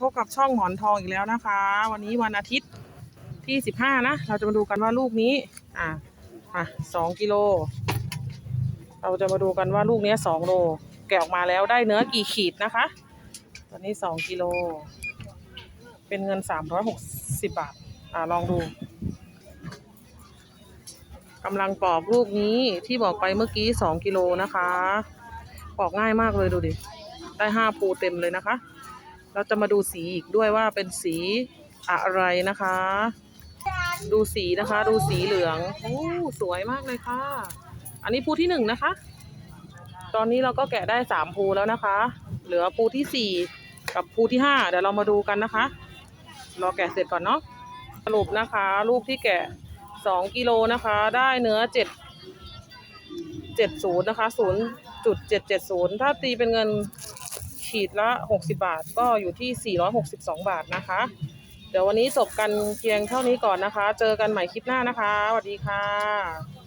พบกับช่องหมอนทองอีกแล้วนะคะ วันนี้วันอาทิตย์ที่สิบห้านะ เราจะมาดูกันว่าลูกนี้ อะอะสองกิโล เราจะมาดูกันว่าลูกนี้สองโล แกะออกมาแล้วได้เนื้อกี่ขีดนะคะ ตอนนี้สองกิโล เป็นเงินสามร้อยหกสิบบาท อะลองดูกำลังปอกลูกนี้ที่บอกไปเมื่อกี้สองกิโลนะคะ ปอกง่ายมากเลยดูดิ ได้ห้าภูเต็มเลยนะคะ เราจะมาดูสีอีกด้วยว่าเป็นสีอะไรนะคะ ดูสีนะคะ ดูสีเหลืองโอ้สวยมากเลยค่ะ อันนี้ภูที่หนึ่งนะคะ ตอนนี้เราก็แกะได้สามภูแล้วนะคะ เหลือภูที่สี่กับภูที่ห้าเดี๋ยวเรามาดูกันนะคะ รอแกะเสร็จก่อนเนาะสรุปนะคะ ลูกที่แกะสองกิโลนะคะ ได้เนื้อเจ็ดเจ็ดศูนย์นะคะศูนย์จุดเจ็ดเจ็ดศูนย์ถ้าตีเป็นเงิน ฉีดละหกสิบาท ก็อยู่ที่สี่ร้อยหกสิบสองบาทนะคะ เดี๋ยววันนี้จบกันเพียงเท่านี้ก่อนนะคะ เจอกันใหม่คลิปหน้านะคะสวัสดีค่ะ